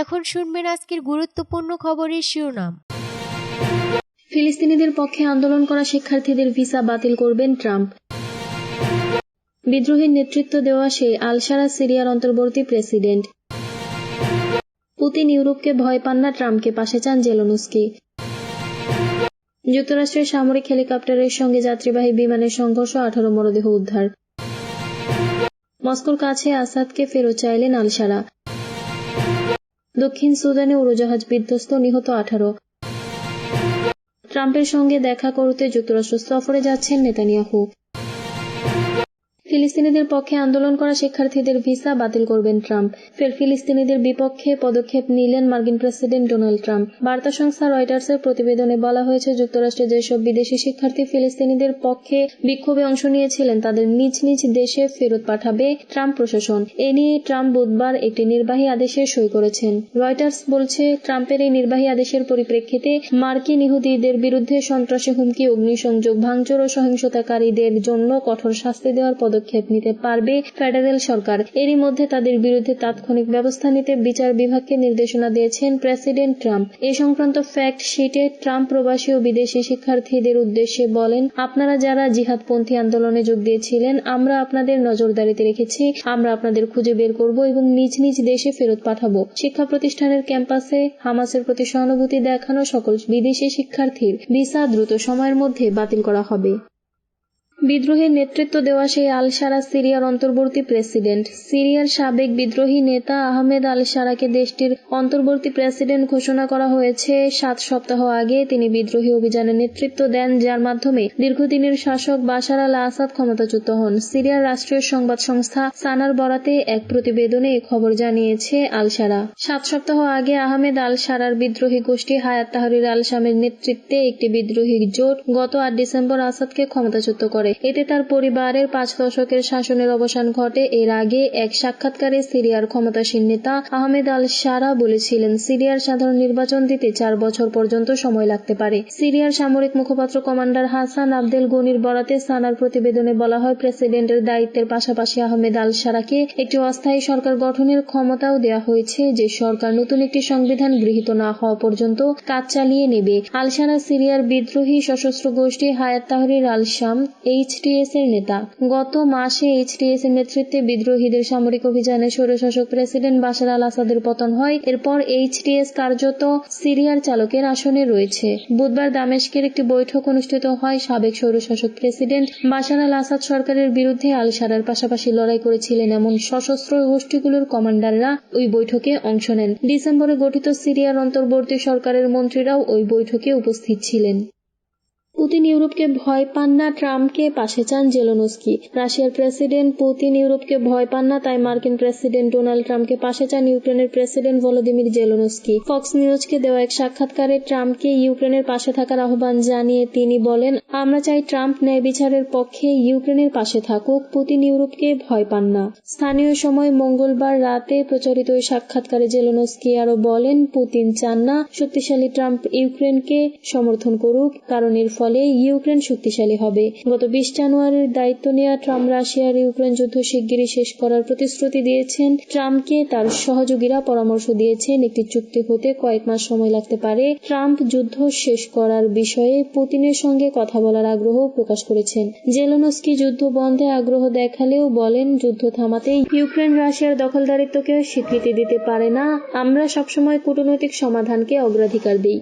এখন শুনবেন আজকের গুরুত্বপূর্ণ খবরের শিরোনাম। ফিলিস্তিনিদের পক্ষে আন্দোলন করা শিক্ষার্থীদের ভিসা বাতিল করবেন ট্রাম্প। বিদ্রোহীর নেতৃত্ব দেওয়া সেই আলসারা সিরিয়ার অন্তর্বর্তী প্রেসিডেন্ট। পুতিন ইউরোপকে ভয় পান না ট্রাম্পকে, পাশে চান জেলোনস্কি। যুক্তরাষ্ট্রের সামরিক হেলিকপ্টারের সঙ্গে যাত্রীবাহী বিমানের সংঘর্ষ, আঠারো মরদেহ উদ্ধার। মস্কোর কাছে আসাদকে ফেরত চাইলেন আলসারা দক্ষিণ সুদানে উড়োজাহাজ বিধ্বস্ত নিহত আঠারো। ট্রাম্পের সঙ্গে দেখা করতে যুক্তরাষ্ট্র সফরে যাচ্ছেন নেতানিয়াহু। ফিলিস্তিনিদের পক্ষে আন্দোলন করা শিক্ষার্থীদের ভিসা বাতিল করবেন ট্রাম্প। ফের ফিলিস্তিনিদের বিপক্ষে পদক্ষেপ নিলেন মার্কিন প্রেসিডেন্ট ডোনাল্ড ট্রাম্প। বার্তা সংস্থা রয়টার্সের প্রতিবেদনে বলা হয়েছে, যুক্তরাষ্ট্রে যেসব বিদেশি শিক্ষার্থী ফিলিস্তিনিদের পক্ষে বিক্ষোভে অংশ নিয়েছিলেন, তাদের নিজ নিজ দেশে ফেরত পাঠাবে ট্রাম্প প্রশাসন। এ নিয়ে ট্রাম্প বুধবার একটি নির্বাহী আদেশে সই করেছেন। রয়টার্স বলছে, ট্রাম্পের এই নির্বাহী আদেশের পরিপ্রেক্ষিতে মার্কিন ইহুদিদের বিরুদ্ধে সন্ত্রাসী হুমকি, অগ্নিসংযোগ, ভাঙচুর ও সহিংসতাকারীদের জন্য কঠোর শাস্তি দেওয়ার পদক্ষেপ নিতে পারবে ফেডারেল সরকার। এরই মধ্যে তাদের বিরুদ্ধে তাৎক্ষণিক ব্যবস্থা নিতে বিচার বিভাগকে নির্দেশনা দিয়েছেন প্রেসিডেন্ট ট্রাম্প। এ সংক্রান্ত ফ্যাক্ট শিটে ট্রাম্প প্রবাসী ও বিদেশি শিক্ষার্থীদের উদ্দেশ্যে বলেন, আপনারা যারা জিহাদপন্থী আন্দোলনে যোগ দিয়েছিলেন, আমরা আপনাদের নজরদারিতে রেখেছি। আমরা আপনাদের খুঁজে বের করব এবং নিজ নিজ দেশে ফেরত পাঠাবো। শিক্ষা প্রতিষ্ঠানের ক্যাম্পাসে হামাসের প্রতি সহানুভূতি দেখানো সকল বিদেশি শিক্ষার্থীর ভিসা দ্রুত সময়ের মধ্যে বাতিল করা হবে। বিদ্রোহের নেতৃত্ব দেওয়া সেই আল সারা সিরিয়ার অন্তর্বর্তী প্রেসিডেন্ট। সিরিয়ার সাবেক বিদ্রোহী নেতা আহমেদ আল সারাকে দেশটির অন্তর্বর্তী প্রেসিডেন্ট ঘোষণা করা হয়েছে। সাত সপ্তাহ আগে তিনি বিদ্রোহী অভিযানের নেতৃত্ব দেন, যার মাধ্যমে দীর্ঘদিনের শাসক বাশার আল আসাদ ক্ষমতাচ্যুত হন। সিরিয়ার রাষ্ট্রীয় সংবাদ সংস্থা সানার বরাতে এক প্রতিবেদনে খবর জানিয়েছে আল সারা সাত সপ্তাহ আগে আহমেদ আল সারার বিদ্রোহী গোষ্ঠী হায়াত তাহরির আল শামের নেতৃত্বে একটি বিদ্রোহী জোট গত আট ডিসেম্বর আসাদকে ক্ষমতাচ্যুত করে। এতে তার পরিবারের পাঁচ দশকের শাসনের অবসান ঘটে। এর আগে এক সাক্ষাৎকারে সিরিয়ার ক্ষমতাসীন নেতা আহমেদ আল সারা বলেছিলেন, সিরিয়ার সাধারণ নির্বাচন দিতে চার বছর পর্যন্ত সময় লাগতে পারে। সিরিয়ার সামরিক মুখপাত্র কমান্ডার হাসান আবদেল গনির বরাতে সানার প্রতিবেদনে বলা হয়, প্রেসিডেন্টের দায়িত্বের পাশাপাশি আহমেদ আল সারাকে একটি অস্থায়ী সরকার গঠনের ক্ষমতাও দেওয়া হয়েছে, যে সরকার নতুন একটি সংবিধান গৃহীত না হওয়া পর্যন্ত কাজ চালিয়ে নেবে। আল সারা সিরিয়ার বিদ্রোহী সশস্ত্র গোষ্ঠী হায়াত তাহরির আল শাম এইচটিএস এর নেতা। গত মাসে এইচটিএস এর নেতৃত্বে বিদ্রোহীদের সামরিক অভিযানে স্বৈরশাসক প্রেসিডেন্ট বাশার আল আসাদের পতন হয়। এরপর এইচটিএস কার্যত সিরিয়ার চালকের আসনে রয়েছে। বুধবার দামেস্কের একটি বৈঠক অনুষ্ঠিত হয় সাবেক স্বৈরশাসক প্রেসিডেন্ট বাশার আল আসাদ সরকারের বিরুদ্ধে আল সারার পাশাপাশি লড়াই করেছিলেন এমন সশস্ত্র গোষ্ঠীগুলোর কমান্ডাররা ওই বৈঠকে অংশ নেন। ডিসেম্বরে গঠিত সিরিয়ার অন্তর্বর্তী সরকারের মন্ত্রীরাও ওই বৈঠকে উপস্থিত ছিলেন। পুতিন ইউরোপকে ভয় পান না, ট্রাম্পকে পাশে চান জেলোনস্কি। রাশিয়ার প্রেসিডেন্ট পুতিন ইউরোপকে ভয় পান না, তাই মার্কিন প্রেসিডেন্ট ডোনাল্ড ট্রাম্পকে পাশে চান ইউক্রেনের প্রেসিডেন্ট ভলোদিমির জেলোনস্কি। ফক্স নিউজকে দেওয়া এক সাক্ষাৎকারে ট্রাম্পকে ইউক্রেনের পাশে থাকার আহ্বান জানিয়ে তিনি বলেন, আমরা চাই ট্রাম্প ন্যায় বিচারের পক্ষে ইউক্রেনের পাশে থাকুক, পুতিন ইউরোপকে ভয় পান না। স্থানীয় সময় মঙ্গলবার রাতে প্রচারিত ওই সাক্ষাৎকারে জেলোনস্কি আরও বলেন, পুতিন চান না, শক্তিশালী ট্রাম্প ইউক্রেনকে সমর্থন করুক, কারণ এর ফলে ইউক্রেন শক্তিশালী হবে। গত বিশ জানুয়ারির দায়িত্ব নেওয়া ট্রাম্প রাশিয়ার ইউক্রেন যুদ্ধ শিগগিরই শেষ করার প্রতিশ্রুতি দিয়েছেন। ট্রাম্পকে তার সহযোগীরা পরামর্শ দিয়েছেন একটি চুক্তি হতে কয়েক মাস সময় লাগতে পারে। ট্রাম্প যুদ্ধ শেষ করার বিষয়ে পুতিনের সঙ্গে কথা বলার আগ্রহ প্রকাশ করেছেন। জেলোনস্কি যুদ্ধ বন্ধে আগ্রহ দেখালেও বলেন, যুদ্ধ থামাতে ইউক্রেন রাশিয়ার দখলদারিত্বকে স্বীকৃতি দিতে পারে না। আমরা সবসময় কূটনৈতিক সমাধানকে অগ্রাধিকার দিই।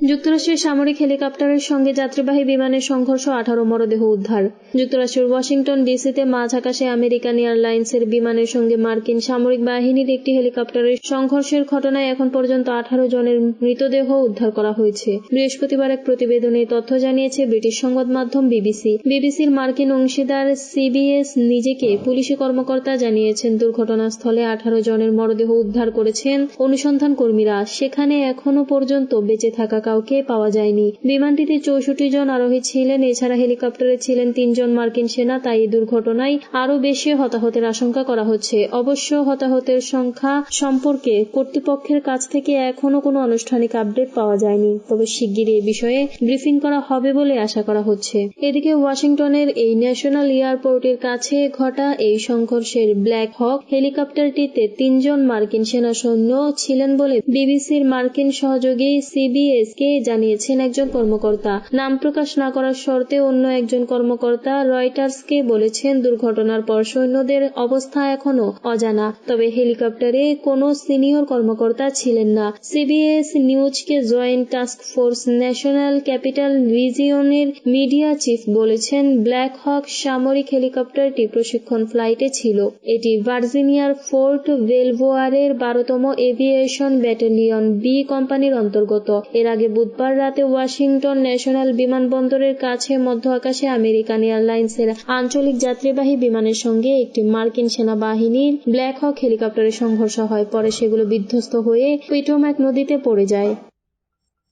যুক্তরাষ্ট্রের সামরিক হেলিকপ্টারের সঙ্গে যাত্রীবাহী বিমানের সংঘর্ষ আঠারো মরদেহ উদ্ধার। যুক্তরাষ্ট্রের ওয়াশিংটন ডিসিতে মাঝ আকাশে আমেরিকান এয়ারলাইন্সের বিমানের সঙ্গে মার্কিন সামরিক বাহিনীর একটি হেলিকপ্টারের সংঘর্ষের ঘটনায় এখন পর্যন্ত আঠারো জনের মৃতদেহ উদ্ধার করা হয়েছে। বৃহস্পতিবার এক প্রতিবেদনে তথ্য জানিয়েছে, ব্রিটিশ সংবাদ মাধ্যম বিবিসি। বিবিসির মার্কিন অংশীদার সিবিএস নিজেকে পুলিশি কর্মকর্তা জানিয়েছেন, দুর্ঘটনাস্থলে আঠারো জনের মরদেহ উদ্ধার করেছেন অনুসন্ধান কর্মীরা। সেখানে এখনও পর্যন্ত বেঁচে থাকা কাউকে পাওয়া যায়নি। বিমানটিতে চৌষট্টি জন আরোহী ছিলেন, এছাড়া হেলিকপ্টারে ছিলেন তিনজন মার্কিন সেনা। তাই এই দুর্ঘটনায় আরও বেশি হতাহতের আশঙ্কা করা হচ্ছে। অবশ্য হতাহতের সংখ্যা সম্পর্কে কর্তৃপক্ষের কাছ থেকে এখনও কোনো আনুষ্ঠানিক আপডেট পাওয়া যায়নি। তবে শিগগিরই এ বিষয়ে ব্রিফিং করা হবে বলে আশা করা হচ্ছে। এদিকে ওয়াশিংটনের এই ন্যাশনাল এয়ারপোর্টের কাছে ঘটা এই সংঘর্ষের ব্ল্যাক হক হেলিকপ্টারটিতে তিনজন মার্কিন সেনা সৈন্য ছিলেন বলে বিবিসির মার্কিন সহযোগী সিবিএস কে জানিয়েছেন একজন কর্মকর্তা। নাম প্রকাশ না করার শর্তে অন্য একজন কর্মকর্তা রয়টার্সকে বলেছেন দুর্ঘটনার পর সৈন্যদের অবস্থা এখনও অজানা। তবে হেলিকপ্টারে কোনো সিনিয়র কর্মকর্তা ছিলেন না। সিবিএস নিউজকে joint task force national capital রিজিয়নের media chief বলেছেন ব্ল্যাক হক সামরিক হেলিকপ্টারটি প্রশিক্ষণ ফ্লাইটে ছিল। এটি ভার্জিনিয়ার ফোর্ট ভেলভোয়ারের বারোতম এভিয়েশন ব্যাটালিয়ন বি কোম্পানির অন্তর্গত। এর আগে বুধবার রাতে ওয়াশিংটন ন্যাশনাল বিমানবন্দরের কাছে মধ্য আকাশে আমেরিকান এয়ারলাইন্সের আঞ্চলিক যাত্রীবাহী বিমানের সঙ্গে একটি মার্কিন সেনাবাহিনীর ব্ল্যাক হক হেলিকপ্টারের সংঘর্ষ হয়। পরে সেগুলো বিধ্বস্ত হয়ে পিটোম্যাক নদীতে পড়ে যায়।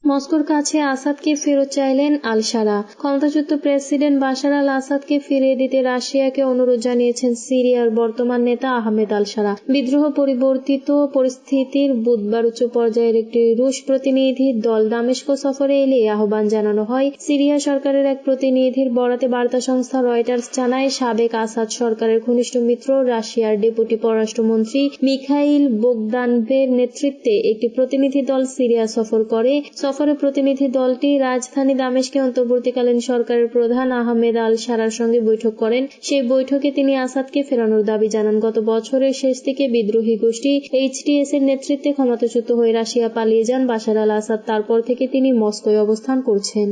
মস্কোর কাছে আসাদকে ফেরত চাইলেন আল সারা ক্ষমতাচ্যুত প্রেসিডেন্ট বাশার আল আসাদকে ফিরিয়ে দিতে রাশিয়াকে অনুরোধ জানিয়েছেন সিরিয়ার বর্তমান নেতা আহমেদ আল সারা বিদ্রোহ পরিবর্তিত পরিস্থিতির বুধবার উচ্চ পর্যায়ের একটি রুশ প্রতিনিধি দল দামেস্কো সফরে এলে আহ্বান জানানো হয়। সিরিয়া সরকারের এক প্রতিনিধির বরাতে বার্তা সংস্থা রয়টার্স জানায়, সাবেক আসাদ সরকারের ঘনিষ্ঠ মিত্র রাশিয়ার ডেপুটি পররাষ্ট্রমন্ত্রী মিখাইল বোগদানভের নেতৃত্বে একটি প্রতিনিধি দল সিরিয়া সফর করে। সফরে প্রতিনিধি দলটি রাজধানী দামেশকে অন্তর্বর্তীকালীন সরকারের প্রধান আহমেদ আল সারার সঙ্গে বৈঠক করেন। সেই বৈঠকে তিনি আসাদকে ফেরানোর দাবি জানান। গত বছরের শেষ থেকে বিদ্রোহী গোষ্ঠী এইচটিএস এর নেতৃত্বে ক্ষমতাচ্যুত হয়ে রাশিয়া পালিয়ে যান বাশার আল আসাদ তারপর থেকে তিনি মস্কোয় অবস্থান করছেন।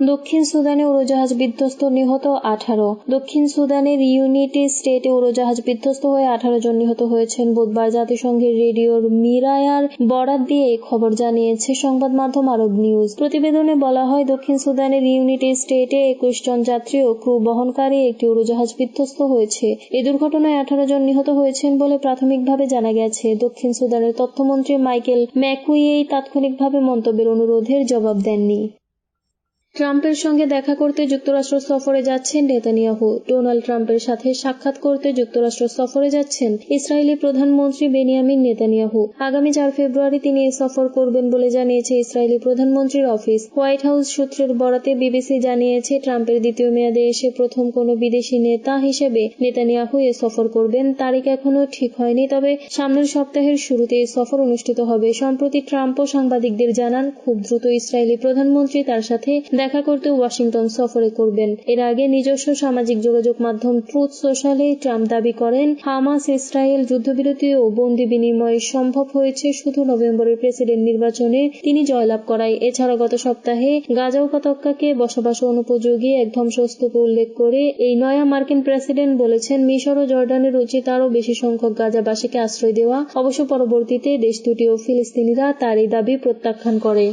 দক্ষিণ সুদানে উড়োজাহাজ বিধ্বস্ত নিহত আঠারো। দক্ষিণ সুদানের ইউনিটি স্টেটে উড়োজাহাজ বিধ্বস্ত হয়ে আঠারো জন নিহত হয়েছেন বুধবার জাতিসংঘের রেডিওর মিরায়ার বরাত দিয়ে এই খবর জানিয়েছে সংবাদ মাধ্যম আরব নিউজ। প্রতিবেদনে বলা হয়, দক্ষিণ সুদানের ইউনিটি স্টেটে একুশ জন যাত্রী ও ক্রু বহনকারী একটি উড়োজাহাজ বিধ্বস্ত হয়েছে। এ দুর্ঘটনায় আঠারো জন নিহত হয়েছেন বলে প্রাথমিকভাবে জানা গেছে। দক্ষিণ সুদানের তথ্যমন্ত্রী মাইকেল ম্যাকুইয়েই তাৎক্ষণিকভাবে মন্তব্যের অনুরোধের জবাব দেননি। ট্রাম্পের সঙ্গে দেখা করতে যুক্তরাষ্ট্র সফরে যাচ্ছেন নেতানিয়াহু। ডোনাল্ড ট্রাম্পের সাথে সাক্ষাৎ করতে যুক্তরাষ্ট্র সফরে যাচ্ছেন ইসরায়েলি প্রধানমন্ত্রী বেনিয়ামিন নেতানিয়াহু। আগামী চার ফেব্রুয়ারি তিনি এই সফর করবেন বলে জানিয়েছে ইসরায়েলি প্রধানমন্ত্রীর অফিস। হোয়াইট হাউস সূত্রের বরাতে বিবিসি জানিয়েছে, ট্রাম্পের দ্বিতীয় মেয়াদে এসে প্রথম কোনো বিদেশি নেতা হিসেবে নেতানিয়াহু এ সফর করবেন। তারিখ এখনও ঠিক হয়নি, তবে সামনের সপ্তাহের শুরুতে এই সফর অনুষ্ঠিত হবে। সম্প্রতি ট্রাম্পও সাংবাদিকদের জানান, খুব দ্রুত ইসরায়েলি প্রধানমন্ত্রী তার সাথে দেখা করতে ওয়াশিংটন সফরে করবেন। এর আগে নিজস্ব সামাজিক যোগাযোগ মাধ্যম ট্রুথ সোশ্যালে ট্রাম্প দাবি করেন, হামাস, ইসরায়েল যুদ্ধবিরতি ও বন্দি বিনিময় সম্ভব হয়েছে শুধু নভেম্বরের প্রেসিডেন্ট নির্বাচনে তিনি জয়লাভ করায়। এছাড়া গত সপ্তাহে গাজা উপত্যকাকে বসবাস অনুপযোগী এক ধ্বংসস্তূপে উল্লেখ করে এই নয়া মার্কিন প্রেসিডেন্ট বলেছেন, মিশর ও জর্ডানের উচিত আরও বেশি সংখ্যক গাজাবাসীকে আশ্রয় দেওয়া। অবশ্য পরবর্তীতে দেশ দুটি ও ফিলিস্তিনিরা তার এই দাবি প্রত্যাখ্যান করে।